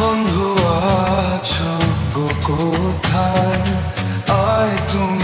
বন্ধু আছো গো কোথায়? আয় তুমি